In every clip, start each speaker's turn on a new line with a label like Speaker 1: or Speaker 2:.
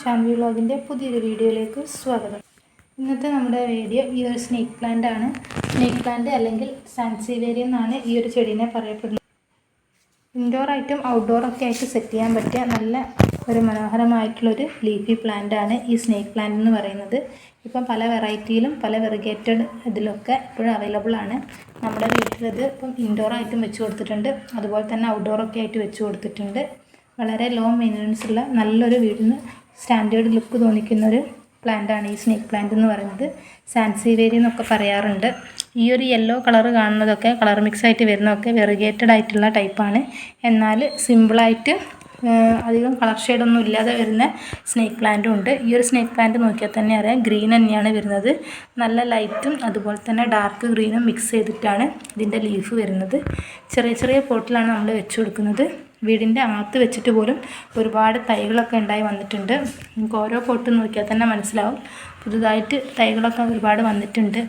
Speaker 1: ഷാൻവി വ്ളോഗിന്റെ പുതിയൊരു വീഡിയോയിലേക്ക് സ്വാഗതം. ഇന്നത്തെ നമ്മുടെ വീഡിയോ ഈ ഒരു സ്നേക്ക് പ്ലാന്റ് ആണ്. സ്നേക്ക് പ്ലാന്റ് അല്ലെങ്കിൽ സാൻസിവേരി എന്നാണ് ഈ ഒരു ചെടീനെ പറയപ്പെടുന്നത്. ഇൻഡോർ ആയിട്ടും ഔട്ട്ഡോർ ഒക്കെ ആയിട്ട് സെറ്റ് ചെയ്യാൻ പറ്റിയ നല്ല ഒരു മനോഹരമായിട്ടുള്ളൊരു ലീഫി പ്ലാന്റ് ആണ് ഈ സ്നേക്ക് പ്ലാന്റ് എന്ന് പറയുന്നത്. ഇപ്പം പല വെറൈറ്റിയിലും പല വെറിഗേറ്റഡ് ഇതിലൊക്കെ ഇപ്പോഴും അവൈലബിൾ ആണ്. നമ്മുടെ വീട്ടിലത് ഇപ്പം ഇൻഡോർ ആയിട്ടും വെച്ച് കൊടുത്തിട്ടുണ്ട്. അതുപോലെ തന്നെ ഔട്ട്ഡോർ ഒക്കെ ആയിട്ട് വെച്ച് കൊടുത്തിട്ടുണ്ട്. വളരെ ലോ മെയിന്റനൻസ് ഉള്ള നല്ലൊരു വീടിന് സ്റ്റാൻഡേർഡ് ലുക്ക് തോന്നിക്കുന്ന ഒരു പ്ലാന്റ് ആണ് ഈ സ്നേക്ക് പ്ലാന്റ് എന്ന് പറയുന്നത്. സാൻസിവേരി എന്നൊക്കെ പറയാറുണ്ട്. ഈ ഒരു യെല്ലോ കളർ കാണുന്നതൊക്കെ കളർ മിക്സ് ആയിട്ട് വരുന്നതൊക്കെ വെറുഗേറ്റഡ് ആയിട്ടുള്ള ടൈപ്പാണ്. എന്നാൽ സിമ്പിളായിട്ട് അധികം കളർ ഷെയ്ഡൊന്നും ഇല്ലാതെ വരുന്ന സ്നേക്ക് പ്ലാന്റും ഉണ്ട്. ഈ ഒരു സ്നേക്ക് പ്ലാന്റ് നോക്കിയാൽ തന്നെ അറിയാം ഗ്രീൻ തന്നെയാണ് വരുന്നത്. നല്ല ലൈറ്റും അതുപോലെ തന്നെ ഡാർക്ക് ഗ്രീനും മിക്സ് ചെയ്തിട്ടാണ് ഇതിന്റെ ലീഫ് വരുന്നത്. ചെറിയ ചെറിയ പോട്ടിലാണ് നമ്മൾ വെച്ചു കൊടുക്കുന്നത്. വീടിന്റെ അകത്ത് വെച്ചിട്ട് പോലും ഒരുപാട് തൈകളൊക്കെ ഉണ്ടായി വന്നിട്ടുണ്ട്. നമുക്ക് ഓരോ പോട്ട് നോക്കിയാൽ തന്നെ മനസ്സിലാവും. പുതുതായിട്ട് തൈകളൊക്കെ ഒരുപാട് വന്നിട്ടുണ്ട്.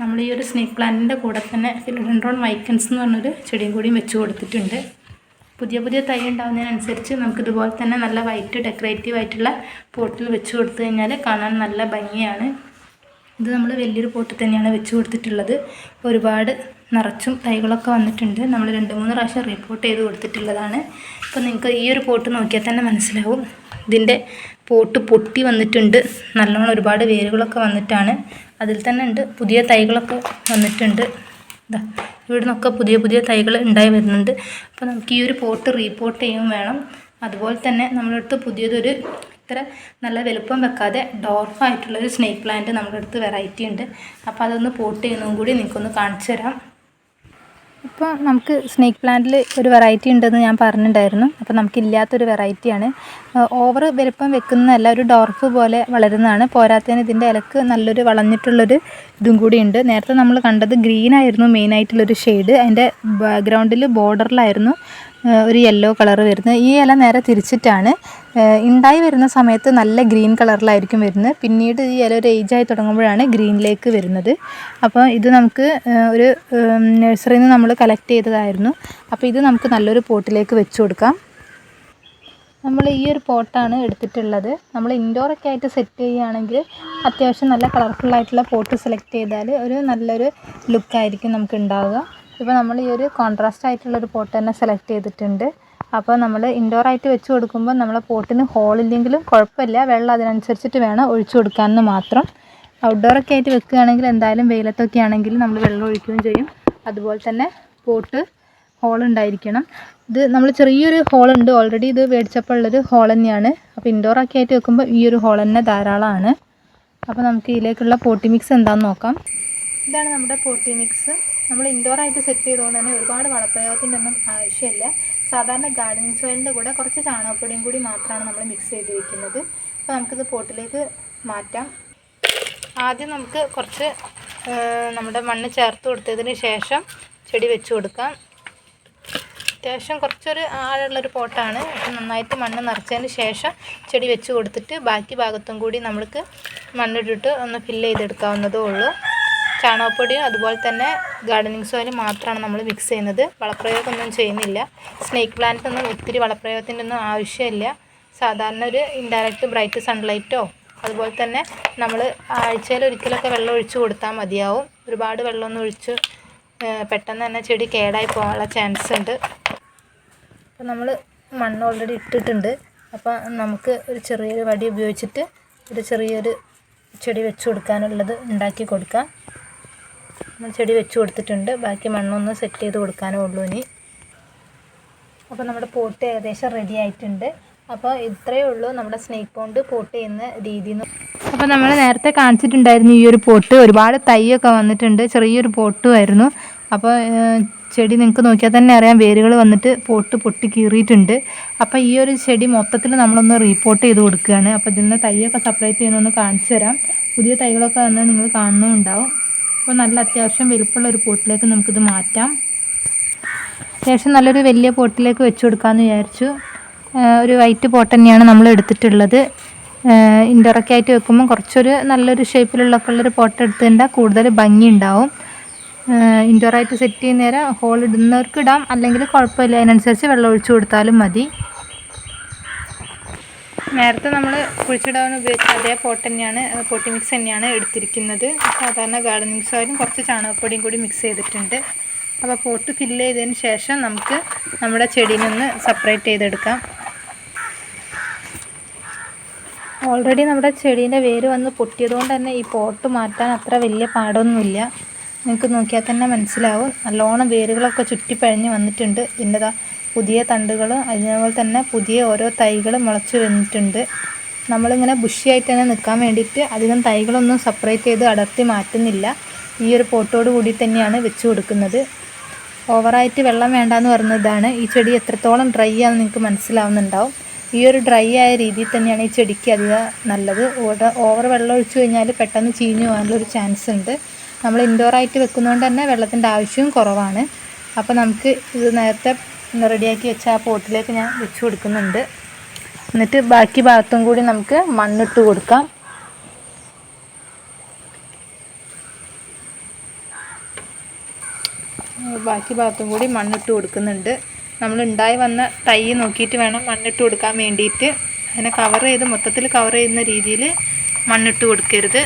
Speaker 1: നമ്മൾ ഈ ഒരു സ്നേക്ക് പ്ലാന്റിന്റെ കൂടെ തന്നെ ഫിലിഡൻഡ്രോൺ വൈക്കൻസ് എന്ന് പറഞ്ഞൊരു ചെടിയും കൂടിയും വെച്ച് കൊടുത്തിട്ടുണ്ട്. പുതിയ പുതിയ തൈ ഉണ്ടാകുന്നതിനനുസരിച്ച് നമുക്ക് ഇതുപോലെ തന്നെ നല്ല വൈറ്റ് ഡെക്കറേറ്റീവ് ആയിട്ടുള്ള പോട്ടിൽ വെച്ച് കൊടുത്തു കഴിഞ്ഞാൽ കാണാൻ നല്ല ഭംഗിയാണ്. ഇത് നമ്മൾ വലിയൊരു പോട്ടിൽ തന്നെയാണ് വെച്ച് കൊടുത്തിട്ടുള്ളത്. ഒരുപാട് നിറച്ചും തൈകളൊക്കെ വന്നിട്ടുണ്ട്. നമ്മൾ രണ്ട് മൂന്ന് പ്രാവശ്യം റിപ്പോർട്ട് ചെയ്ത് കൊടുത്തിട്ടുള്ളതാണ്. അപ്പോൾ നിങ്ങൾക്ക് ഈ ഒരു പോട്ട് നോക്കിയാൽ തന്നെ മനസ്സിലാവും. ഇതിന്റെ പോട്ട് പൊട്ടി വന്നിട്ടുണ്ട്. നല്ലോണം ഒരുപാട് വേരുകളൊക്കെ വന്നിട്ടാണ്. അതിൽ തന്നെ ഉണ്ട്. പുതിയ തൈകളൊക്കെ വന്നിട്ടുണ്ട്. ഇതാ ഇവിടെ നിന്നൊക്കെ പുതിയ പുതിയ തൈകൾ ഉണ്ടായി വരുന്നുണ്ട്. അപ്പോൾ നമുക്ക് ഈ ഒരു പോട്ട് റീപോർട്ട് ചെയ്യും വേണം. അതുപോലെ തന്നെ നമ്മളടുത്ത് പുതിയതൊരു ഇത്ര നല്ല വലുപ്പം വെക്കാതെ ഡോർഫായിട്ടുള്ളൊരു സ്നേക്ക് പ്ലാന്റ് നമ്മുടെ അടുത്ത് വെറൈറ്റി ഉണ്ട്. അപ്പോൾ അതൊന്ന് പോട്ട് ചെയ്യുന്നതും കൂടി നിങ്ങൾക്കൊന്ന് കാണിച്ചു തരാം ഇപ്പോൾ നമുക്ക് സ്നേക്ക് പ്ലാന്റിൽ ഒരു വെറൈറ്റി ഉണ്ടെന്ന് ഞാൻ പറഞ്ഞിട്ടുണ്ടായിരുന്നു അപ്പോൾ നമുക്കില്ലാത്തൊരു വെറൈറ്റിയാണ് ഓവർ വലുപ്പം വെക്കുന്നതല്ല ഒരു ഡോർഫ് പോലെ വളരുന്നതാണ്. പോരാത്തതിന് ഇതിന്റെ ഇലക്ക് നല്ലൊരു വളഞ്ഞിട്ടുള്ളൊരു ഇതും കൂടിയുണ്ട് നേരത്തെ നമ്മൾ കണ്ടത് ഗ്രീനായിരുന്നു മെയിനായിട്ടുള്ളൊരു ഷെയ്ഡ് അതിന്റെ ബാക്ക്ഗ്രൗണ്ടിൽ ബോർഡറിലായിരുന്നു ഒരു യെല്ലോ കളർ വരുന്നത്. ഈ ഇല നേരെ തിരിച്ചിട്ടാണ് ഉണ്ടായി വരുന്ന സമയത്ത് നല്ല ഗ്രീൻ കളറിലായിരിക്കും വരുന്നത്. പിന്നീട് ഈ ഇല ഒരു ഏജായി തുടങ്ങുമ്പോഴാണ് ഗ്രീനിലേക്ക് വരുന്നത്. അപ്പോൾ ഇത് നമുക്ക് ഒരു നഴ്സറിയിൽ നിന്ന് നമ്മൾ കളക്ട് ചെയ്തതായിരുന്നു. അപ്പോൾ ഇത് നമുക്ക് നല്ലൊരു പോട്ടിലേക്ക് വെച്ച് കൊടുക്കാം. നമ്മൾ ഈ ഒരു പോട്ടാണ് എടുത്തിട്ടുള്ളത്. നമ്മൾ ഇൻഡോറൊക്കെ ആയിട്ട് സെറ്റ് ചെയ്യുകയാണെങ്കിൽ അത്യാവശ്യം നല്ല കളർഫുള്ളായിട്ടുള്ള പോട്ട് സെലക്ട് ചെയ്താൽ ഒരു നല്ലൊരു ലുക്കായിരിക്കും നമുക്ക് ഉണ്ടാവുക. ഇപ്പോൾ നമ്മൾ ഈ ഒരു കോൺട്രാസ്റ്റ് ആയിട്ടുള്ളൊരു പോട്ട് തന്നെ സെലക്ട് ചെയ്തിട്ടുണ്ട്. അപ്പോൾ നമ്മൾ ഇൻഡോർ ആയിട്ട് വെച്ച് കൊടുക്കുമ്പോൾ നമ്മളെ പോട്ടിന് ഹോളില്ലെങ്കിലും കുഴപ്പമില്ല. വെള്ളം അതിനനുസരിച്ചിട്ട് വേണം ഒഴിച്ചു കൊടുക്കാമെന്ന് മാത്രം. ഔട്ട്ഡോറൊക്കെ ആയിട്ട് വെക്കുകയാണെങ്കിൽ എന്തായാലും വെയിലത്തൊക്കെ ആണെങ്കിൽ നമ്മൾ വെള്ളം ഒഴിക്കുകയും ചെയ്യും. അതുപോലെ തന്നെ പോട്ട് ഹോൾ ഉണ്ടായിരിക്കണം. ഇത് നമ്മൾ ചെറിയൊരു ഹോൾ ഉണ്ട്. ഓൾറെഡി ഇത് മേടിച്ചപ്പോൾ ഉള്ളൊരു ഹോൾ തന്നെയാണ്. അപ്പോൾ ഇൻഡോറൊക്കെ ആയിട്ട് വെക്കുമ്പോൾ ഈ ഒരു ഹോൾ തന്നെ ധാരാളമാണ്. അപ്പോൾ നമുക്ക് ഇതിലേക്കുള്ള പോട്ടി മിക്സ് എന്താണെന്ന് നോക്കാം. ഇതാണ് നമ്മുടെ പോട്ടി മിക്സ് നമ്മൾ ഇൻഡോർ ആയിട്ട് സെറ്റ് ചെയ്തുകൊണ്ട് തന്നെ ഒരുപാട് വളപ്രയോഗത്തിന്റെ ഒന്നും ആവശ്യമില്ല. സാധാരണ ഗാർഡനിങ് സോയിലിന്റെ കൂടെ കുറച്ച് ചാണകപ്പൊടിയും കൂടി മാത്രമാണ് നമ്മൾ മിക്സ് ചെയ്ത് വയ്ക്കുന്നത് അപ്പോൾ നമുക്കിത് പോട്ടിലേക്ക് മാറ്റാം. ആദ്യം നമുക്ക് കുറച്ച് നമ്മുടെ മണ്ണ് ചേർത്ത് കൊടുത്തതിന് ശേഷം ചെടി വെച്ച് കൊടുക്കാം. അത്യാവശ്യം കുറച്ചൊരു ആഴമുള്ളൊരു പോട്ടാണ്. നന്നായിട്ട് മണ്ണ് നിറച്ചതിന് ശേഷം ചെടി വെച്ച് കൊടുത്തിട്ട് ബാക്കി ഭാഗത്തും കൂടി നമ്മൾക്ക് മണ്ണിട്ടിട്ട് ഒന്ന് ഫില്ല് ചെയ്തെടുക്കാവുന്നതേ ഉള്ളൂ. ചാണകപ്പൊടിയും അതുപോലെ തന്നെ ഗാർഡനിങ് സോയിലും മാത്രമാണ് നമ്മൾ മിക്സ് ചെയ്യുന്നത്. വളപ്രയോഗമൊന്നും ചെയ്യുന്നില്ല. സ്നേക്ക് പ്ലാന്റ്സൊന്നും ഒത്തിരി വളപ്രയോഗത്തിന്റെ ഒന്നും ആവശ്യമില്ല. സാധാരണ ഒരു ഇൻഡയറക്റ്റ് ബ്രൈറ്റ് സൺലൈറ്റോ അതുപോലെ തന്നെ നമ്മൾ ആഴ്ചയിൽ ഒരിക്കലൊക്കെ വെള്ളം ഒഴിച്ചു കൊടുത്താൽ മതിയാവും. ഒരുപാട് വെള്ളമൊന്നും ഒഴിച്ച് പെട്ടെന്ന് തന്നെ ചെടി കേടായി പോകാനുള്ള ചാൻസ് ഉണ്ട്. അപ്പോൾ നമ്മൾ മണ്ണ് ഓൾറെഡി ഇട്ടിട്ടുണ്ട്. അപ്പോൾ നമുക്ക് ഒരു ചെറിയൊരു വടി ഉപയോഗിച്ചിട്ട് ഒരു ചെറിയൊരു ചെടി വെച്ച് കൊടുക്കാനുള്ളത് ഉണ്ടാക്കി കൊടുക്കാം. ചെടി വെച്ച് കൊടുത്തിട്ടുണ്ട്. ബാക്കി മണ്ണൊന്ന് സെറ്റ് ചെയ്ത് കൊടുക്കാനേ ഉള്ളൂ ഇനി. അപ്പോൾ നമ്മുടെ പോട്ട് ഏകദേശം റെഡി ആയിട്ടുണ്ട്. അപ്പോൾ ഇത്രയേ ഉള്ളൂ നമ്മുടെ സ്നേക്ക് പോണ്ട് പോട്ട് ചെയ്യുന്ന രീതി അപ്പോൾ നമ്മൾ നേരത്തെ കാണിച്ചിട്ടുണ്ടായിരുന്നു ഈ ഒരു പോട്ട്. ഒരുപാട് തൈയൊക്കെ വന്നിട്ടുണ്ട്. ചെറിയൊരു പോട്ടുമായിരുന്നു അപ്പോൾ ചെടി നിങ്ങൾക്ക് നോക്കിയാൽ തന്നെ അറിയാം. വേരുകൾ വന്നിട്ട് പോട്ട് പൊട്ടി കീറിയിട്ടുണ്ട്. അപ്പോൾ ഈ ഒരു ചെടി മൊത്തത്തിൽ നമ്മളൊന്ന് റീപോർട്ട് ചെയ്ത് കൊടുക്കുകയാണ്. അപ്പോൾ ഇതിൽ നിന്ന് തൈയൊക്കെ സെപ്പറേറ്റ് ചെയ്യുന്നൊന്ന് കാണിച്ചു തരാം. പുതിയ തൈകളൊക്കെ വന്ന് നിങ്ങൾ കാണുന്നുണ്ടാവും. അപ്പോൾ നല്ല അത്യാവശ്യം വലുപ്പമുള്ള ഒരു പോട്ടിലേക്ക് നമുക്കിത് മാറ്റാം. അത്യാവശ്യം നല്ലൊരു വലിയ പോട്ടിലേക്ക് വെച്ച് കൊടുക്കാമെന്ന് വിചാരിച്ചു. ഒരു വൈറ്റ് പോട്ട് തന്നെയാണ് നമ്മൾ എടുത്തിട്ടുള്ളത്. ഇൻഡോറൊക്കെ ആയിട്ട് വെക്കുമ്പോൾ കുറച്ചൊരു നല്ലൊരു ഷേപ്പിലുള്ളൊക്കെ ഉള്ളൊരു പോട്ട് എടുത്തിട്ടുണ്ടെങ്കിൽ കൂടുതൽ ഭംഗി ഉണ്ടാവും ഇൻഡോറായിട്ട് സെറ്റ് ചെയ്യുന്നേരം ഹോൾ ഇടുന്നവർക്ക് ഇടാം അല്ലെങ്കിൽ കുഴപ്പമില്ല. അതിനനുസരിച്ച് വെള്ളം ഒഴിച്ചു കൊടുത്താലും മതി. നേരത്തെ നമ്മൾ കുഴിച്ചിടാൻ ഉപയോഗിച്ച അതേ പോട്ട് തന്നെയാണ് പോട്ടി മിക്സ് തന്നെയാണ് എടുത്തിരിക്കുന്നത്. സാധാരണ ഗാർഡൻ മിക്സ് ആയാലും കുറച്ച് ചാണകപ്പൊടിയും കൂടി മിക്സ് ചെയ്തിട്ടുണ്ട്. അപ്പോൾ പോട്ട് ഫില്ല് ചെയ്തതിന് ശേഷം നമുക്ക് നമ്മുടെ ചെടിയിൽ നിന്ന് സെപ്പറേറ്റ് ചെയ്തെടുക്കാം. ഓൾറെഡി നമ്മുടെ ചെടീന്റെ വേര് വന്ന് പൊട്ടിയതുകൊണ്ട് തന്നെ ഈ പോട്ട് മാറ്റാൻ അത്ര വലിയ പാടൊന്നുമില്ല. നിങ്ങൾക്ക് നോക്കിയാൽ തന്നെ മനസ്സിലാവും. നല്ലോണം വേരുകളൊക്കെ ചുറ്റിപ്പഴഞ്ഞ് വന്നിട്ടുണ്ട്. ഇതിന്റെതാ പുതിയ തണ്ടുകൾ അതിനുപോലെ തന്നെ പുതിയ ഓരോ തൈകൾ മുളച്ച് വന്നിട്ടുണ്ട്. നമ്മളിങ്ങനെ ബുഷിയായിട്ട് തന്നെ നിൽക്കാൻ വേണ്ടിയിട്ട് അധികം തൈകളൊന്നും സെപ്പറേറ്റ് ചെയ്ത് അടർത്തി മാറ്റുന്നില്ല. ഈ ഒരു പോട്ടോട് കൂടി തന്നെയാണ് വെച്ച് കൊടുക്കുന്നത്. ഓവറായിട്ട് വെള്ളം വേണ്ടാന്ന് പറഞ്ഞതാണ്. ഈ ചെടി എത്രത്തോളം ഡ്രൈ ആണെന്ന് നിങ്ങൾക്ക് മനസ്സിലാവുന്നുണ്ടാവും. ഈ ഒരു ഡ്രൈ ആയ രീതിയിൽ തന്നെയാണ് ഈ ചെടിക്ക് അധികം നല്ലത്. ഓവർ വെള്ളം ഒഴിച്ചു കഴിഞ്ഞാൽ പെട്ടെന്ന് ചീഞ്ഞു പോകാനുള്ളൊരു ചാൻസ് ഉണ്ട്. നമ്മൾ ഇൻഡോറായിട്ട് വെക്കുന്നതുകൊണ്ട് തന്നെ വെള്ളത്തിന്റെ ആവശ്യവും കുറവാണ്. അപ്പോൾ നമുക്ക് ഇത് നേരത്തെ റെഡിയാക്കി വെച്ച ആ പോട്ടിലേക്ക് ഞാൻ വെച്ച് കൊടുക്കുന്നുണ്ട്. എന്നിട്ട് ബാക്കി ഭാഗത്തും കൂടി നമുക്ക് മണ്ണിട്ട് കൊടുക്കാം. ബാക്കി ഭാഗത്തും കൂടി മണ്ണിട്ട് കൊടുക്കുന്നുണ്ട്. നമ്മൾ ഉണ്ടായി വന്ന തൈ നോക്കിയിട്ട് വേണം മണ്ണിട്ട് കൊടുക്കാൻ വേണ്ടിയിട്ട്. അതിനെ കവർ ചെയ്ത് മൊത്തത്തിൽ കവർ ചെയ്യുന്ന രീതിയിൽ മണ്ണിട്ട് കൊടുക്കരുത്.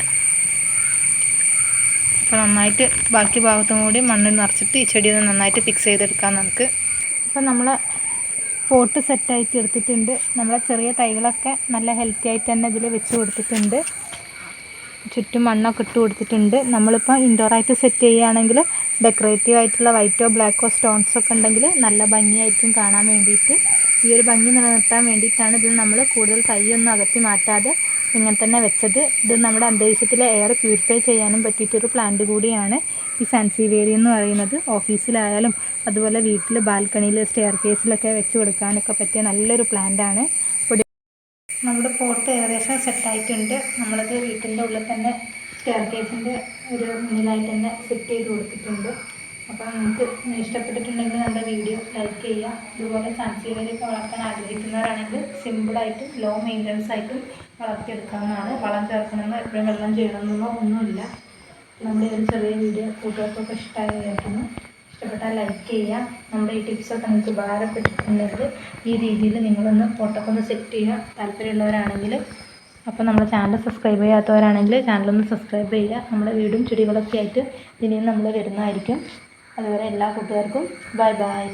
Speaker 1: അപ്പോൾ നന്നായിട്ട് ബാക്കി ഭാഗത്തും കൂടി മണ്ണ് നിറച്ചിട്ട് ഈ ചെടി നന്നായിട്ട് ഫിക്സ് ചെയ്തെടുക്കാം നമുക്ക്. അപ്പോൾ നമ്മൾ പോട്ട് സെറ്റായിട്ട് എടുത്തിട്ടുണ്ട്. നമ്മളെ ചെറിയ തൈകളൊക്കെ നല്ല ഹെൽത്തി ആയിട്ട് തന്നെ ഇതിൽ വെച്ച് കൊടുത്തിട്ടുണ്ട്. ചുറ്റും മണ്ണൊക്കെ ഇട്ട് കൊടുത്തിട്ടുണ്ട്. നമ്മളിപ്പോൾ ഇൻഡോറായിട്ട് സെറ്റ് ചെയ്യുകയാണെങ്കിൽ ഡെക്കറേറ്റീവ് ആയിട്ടുള്ള വൈറ്റോ ബ്ലാക്കോ സ്റ്റോൺസ് ഒക്കെ ഉണ്ടെങ്കിൽ നല്ല ഭംഗിയായിരിക്കും കാണാൻ വേണ്ടിയിട്ട്. ഈ ഒരു ഭംഗി നിലനിർത്താൻ വേണ്ടിയിട്ടാണ് ഇതിൽ നമ്മൾ കൂടുതൽ തൈയൊന്നും അകറ്റി മാറ്റാതെ ഇങ്ങനെ തന്നെ വെച്ചത്. ഇത് നമ്മുടെ അന്തരീക്ഷത്തിലെ എയർ പ്യൂരിഫൈ ചെയ്യാനും പറ്റിയിട്ടൊരു പ്ലാന്റ് കൂടിയാണ് ഈ സാൻസിവേരി എന്ന് പറയുന്നത്. ഓഫീസിലായാലും അതുപോലെ വീട്ടിൽ ബാൽക്കണിയിൽ സ്റ്റെയർ കേസിലൊക്കെ വെച്ച് കൊടുക്കാനൊക്കെ പറ്റിയ നല്ലൊരു പ്ലാന്റാണ് നമ്മുടെ പോട്ട് ഏകദേശം സെറ്റായിട്ടുണ്ട് നമ്മളത് വീട്ടിന്റെ ഉള്ളിൽ തന്നെ സ്റ്റെയർ കേസിന്റെ ഒരു മുന്നിലായിട്ട് തന്നെ സെറ്റ് ചെയ്ത് കൊടുത്തിട്ടുണ്ട്. അപ്പോൾ നിങ്ങൾക്ക് ഇഷ്ടപ്പെട്ടിട്ടുണ്ടെങ്കിൽ നമ്മുടെ വീഡിയോ ലൈക്ക് ചെയ്യുക. അതുപോലെ സാൻസീവരൊക്കെ വളർത്താൻ ആഗ്രഹിക്കുന്നവരാണെങ്കിൽ സിമ്പിളായിട്ടും ലോ മെയിന്റനൻസ് ആയിട്ടും വളർത്തിയെടുക്കാവുന്നതാണ്. വളം ചേർക്കണമെന്നോ എപ്പോഴും വെള്ളം ചെയ്യണമെന്നോ ഒന്നുമില്ല. നമ്മുടെ ഒരു ചെറിയ വീഡിയോ കൂട്ടുകാർക്കൊക്കെ ഇഷ്ടമായി വിചാരിക്കുന്നു ഇഷ്ടപ്പെട്ടാൽ ലൈക്ക് ചെയ്യുക. നമ്മുടെ ഈ ടിപ്സൊക്കെ നിങ്ങൾക്ക് ഉപകാരപ്പെട്ടിട്ടുണ്ടെങ്കിൽ ഈ രീതിയിൽ നിങ്ങളൊന്ന് ഫോട്ടോക്കെ ഒന്ന് സെറ്റ് ചെയ്യുക. താല്പര്യമുള്ളവരാണെങ്കിൽ അപ്പോൾ നമ്മുടെ ചാനൽ സബ്സ്ക്രൈബ് ചെയ്യാത്തവരാണെങ്കിൽ ചാനലൊന്ന് സബ്സ്ക്രൈബ് ചെയ്യുക. നമ്മുടെ വീടും ചെടികളൊക്കെ ആയിട്ട് ഇനിയും നമ്മൾ വരുന്നതായിരിക്കും. അതുവരെ എല്ലാ കൂട്ടുകാർക്കും ബൈ ബൈ.